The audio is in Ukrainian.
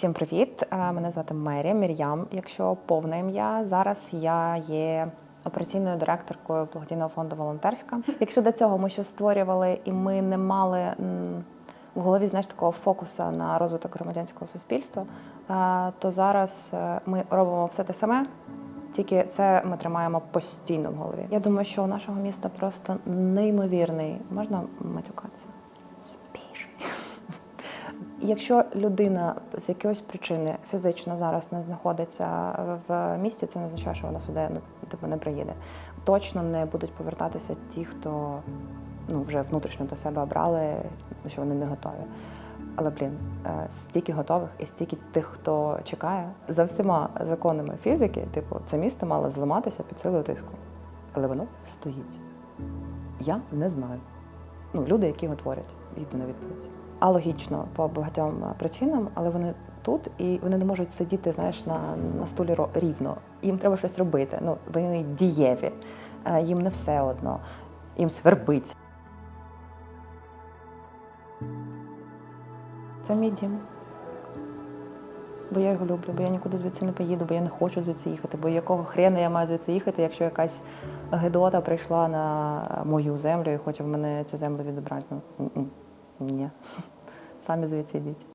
Всім привіт! Е, Мене звати Мері Мір'ям. Якщо повне ім'я, зараз я є операційною директоркою благодійного фонду Волонтерська. Якщо до цього ми щось створювали і ми не мали в голові знаєш, такого фокусу на розвиток громадянського суспільства, е, то зараз е, ми робимо все те саме. Тільки це ми тримаємо постійно в голові. Я думаю, що у нашого міста просто неймовірний. Можна матюкатися? Якщо людина з якоїсь причини фізично зараз не знаходиться в місті, це не означає, що вона сюди ну, типу, не приїде. Точно не будуть повертатися ті, хто ну, вже внутрішньо до себе обрали, що вони не готові. Але блін, е, стільки готових і стільки тих, хто чекає. За всіма законами фізики, типу, це місто мало зламатися під силою тиску. Але воно стоїть. Я не знаю. Ну, люди, які його творять, єдина відповідь. А логічно по багатьом е, причинам, але вони тут і вони не можуть сидіти, знаєш, на, на стулі рівно. Їм треба щось робити. Ну, вони дієві, Е, їм не все одно, їм свербить. Це мій дім. Бо я його люблю, бо я нікуди звідси не поїду, бо я не хочу звідси їхати, бо якого хрена я маю звідси їхати, якщо якась гидота прийшла на мою землю і хоче в мене цю землю відібрати. Ну. Ні. Самі звідси йдіть.